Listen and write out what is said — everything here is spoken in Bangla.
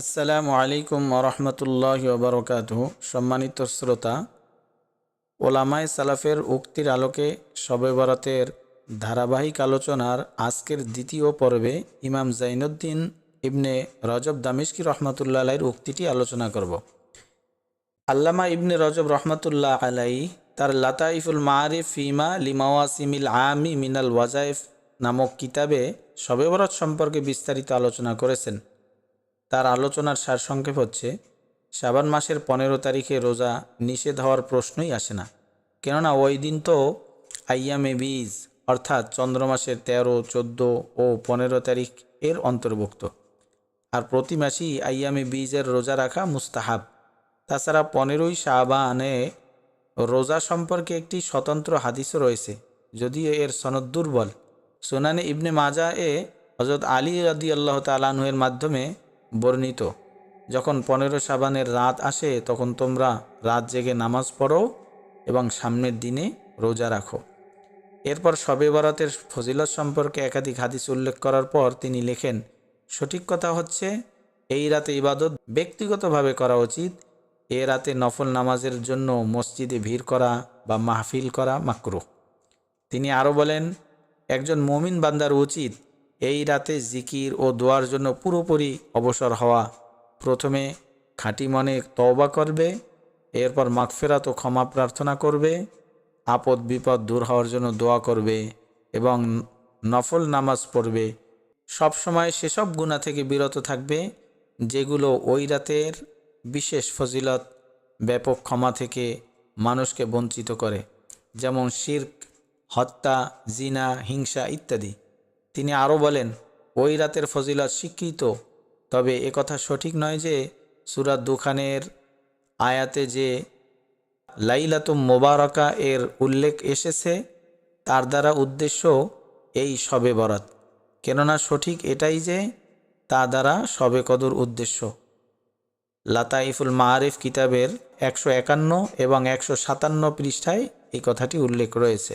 আসসালামু আলাইকুম রহমতুল্লাহ বরকাত সম্মানিত শ্রোতা, ওলামায় সালাফের উক্তির আলোকে শবে বরাতের ধারাবাহিক আলোচনার আজকের দ্বিতীয় পর্বে ইমাম জাইনুদ্দিন ইবনে রজব দামিশকি রহমতুল্লাহ আলাইয়ের উক্তিটি আলোচনা করব। আল্লামা ইবনে রজব রহমতুল্লাহ আলাই তার লাতাইফুল মারিফ ফিমা লিমাওয়াসিমিল আমি মিনাল ওয়াজাইফ নামক কিতাবে শবে বরাত সম্পর্কে বিস্তারিত আলোচনা করেছেন। তার আলোচনার সারসংক্ষেপ হচ্ছে, শ্রাবণ মাসের পনেরো তারিখে রোজা নিষেধ হওয়ার প্রশ্নই আসে না। কেননা ওই দিন তো আইয়ামে বীজ, অর্থাৎ চন্দ্রমাসের তেরো, চোদ্দ ও পনেরো তারিখ এর অন্তর্ভুক্ত। আর প্রতি মাসেই আইয়ামে বীজের রোজা রাখা মুস্তাহাব। তাছাড়া পনেরোই শাহবানে রোজা সম্পর্কে একটি স্বতন্ত্র হাদিসও রয়েছে, যদিও এর সনদ দুর্বল। সোনানে ইবনে মাজা এ হজরত আলী রাদি আল্লাহ তালাহুয়ের মাধ্যমে বর্ণিত, যখন পনেরো সাবানের রাত আসে, তখন তোমরা রাত জেগে নামাজ পড়ো এবং সামনের দিনে রোজা রাখো। এরপর শবে বরাতের ফজিলত সম্পর্কে একাধিক হাদিস উল্লেখ করার পর তিনি লেখেন, সঠিক কথা হচ্ছে, এই রাতে ইবাদত ব্যক্তিগতভাবে করা উচিত। এ রাতে নফল নামাজের জন্য মসজিদে ভিড় করা বা মাহফিল করা মাকরু তিনি আরও বলেন, একজন মমিন বান্দার উচিত এই রাতে জিকির ও দোয়ার জন্য পুরোপুরি অবসর হওয়া। প্রথমে খাঁটি মনে তওবা করবে, এরপর মাগফেরাত ও ক্ষমা প্রার্থনা করবে, আপদ বিপদ দূর হওয়ার জন্য দোয়া করবে এবং নফল নামাজ পড়বে। সবসময় সেসব গুণা থেকে বিরত থাকবে, যেগুলো ওই রাতের বিশেষ ফজিলত, ব্যাপক ক্ষমা থেকে মানুষকে বঞ্চিত করে। যেমন শির্ক, হত্যা, জিনা, হিংসা ইত্যাদি। তিনি আরও বলেন, ওই রাতের ফজিলত স্বীকৃত, তবে একথা সঠিক নয় যে সুরাত দুখানের আয়াতে যে লাইলাতুম মোবারকা এর উল্লেখ এসেছে, তার দ্বারা উদ্দেশ্য এই শবে বরাত। কেননা সঠিক এটাই যে তা দ্বারা শবে কদর উদ্দেশ্য। লাতাইফুল মাআরিফ কিতাবের একশো একান্ন এবং একশো সাতান্ন পৃষ্ঠায় এই কথাটি উল্লেখ রয়েছে।